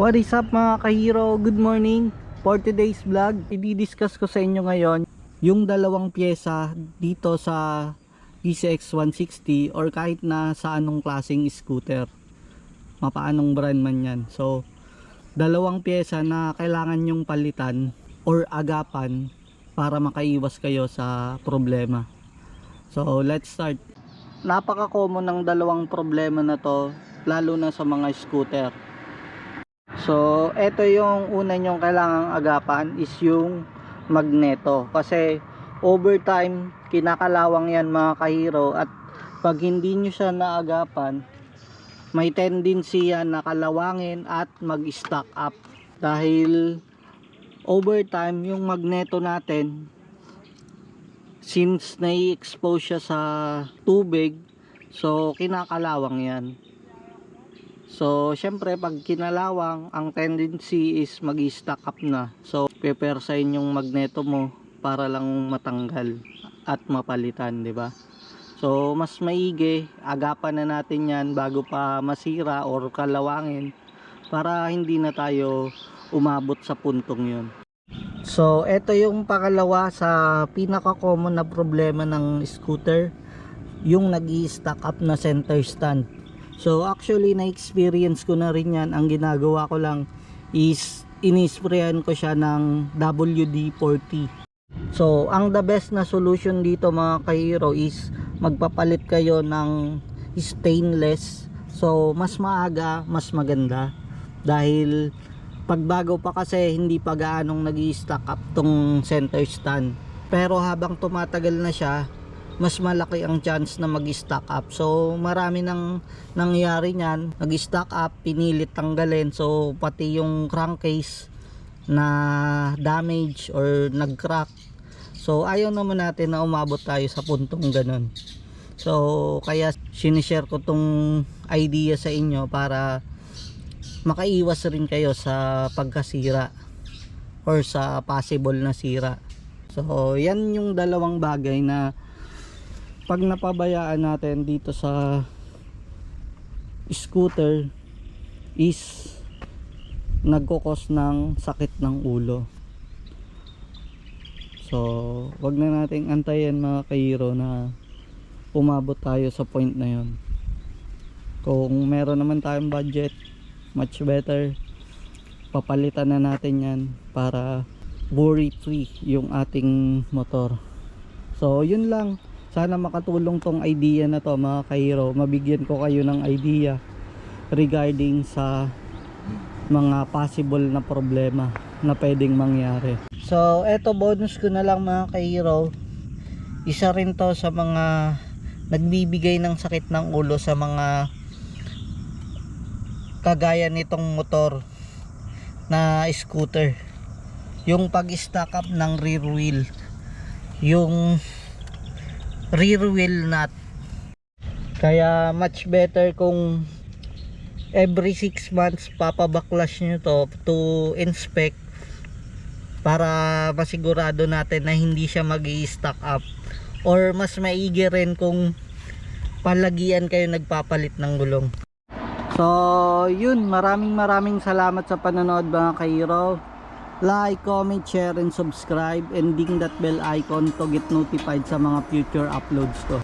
What is up mga kahiro? Good morning! For today's vlog, i-discuss ko sa inyo ngayon yung dalawang pyesa dito sa PCX 160 or kahit na sa anong klaseng scooter. Mapaanong brand man yan. So, dalawang pyesa na kailangan yung palitan or agapan para makaiwas kayo sa problema. So, let's start. Napaka-common ng dalawang problema na to lalo na sa mga scooter. So, ito yung una nyong kailangang agapan is yung magneto. Kasi over time, kinakalawang yan mga kahiro at pag hindi nyo siya naagapan, may tendency yan na kalawangin at mag-stack up. Dahil over time, yung magneto natin, since nai-expose siya sa tubig, so kinakalawang yan. So, syempre, pag kinalawang, ang tendency is mag-stack up na. So, pepersahin yung magneto mo para lang matanggal at mapalitan, di ba? So, mas maigi, agapan na natin yan bago pa masira or kalawangin para hindi na tayo umabot sa puntong yun. So, ito yung pangalawa sa pinaka-common na problema ng scooter, yung nag stack up na center stand. So actually na-experience ko na rin yan. Ang ginagawa ko lang is inisprayan ko siya ng WD-40. So ang the best na solution dito mga kahiro is magpapalit kayo ng stainless. So mas maaga, mas maganda. Dahil pagbago pa kasi hindi pa gaanong nag stack up tong center stand. Pero habang tumatagal na siya, mas malaki ang chance na mag-stack up. So, marami nang nangyari niyan. Nag-stack up, pinilit tanggalin. So, pati yung crankcase na damage or nag-crack. So, ayaw naman natin na umabot tayo sa puntong ganun. So, kaya sinishare ko tong idea sa inyo para makaiwas rin kayo sa pagkasira or sa possible na sira. So, yan yung dalawang bagay na pag napabayaan natin dito sa scooter is nagkukos ng sakit ng ulo. So wag na nating antayin mga kairo na umabot tayo sa point na yon kung meron naman tayong budget much better. Papalitan na natin yan para worry free yung ating motor. So yun lang sana makatulong tong idea na to mga kahiro mabigyan ko kayo ng idea regarding sa mga possible na problema na pwedeng mangyari. So eto bonus ko na lang mga kahiro isa rin to sa mga nagbibigay ng sakit ng ulo sa mga kagaya nitong motor na scooter. Yung pag stack up ng rear wheel. Yung rear wheel nut. Kaya much better kung every 6 months papabaklas nyo to to inspect para masigurado natin na hindi siya mag stack up. Or mas maigi rin kung palagian kayo nagpapalit ng gulong. So yun. Maraming maraming salamat sa panonood mga kairo like, comment, share, and subscribe and ding that bell icon to get notified sa mga future uploads ko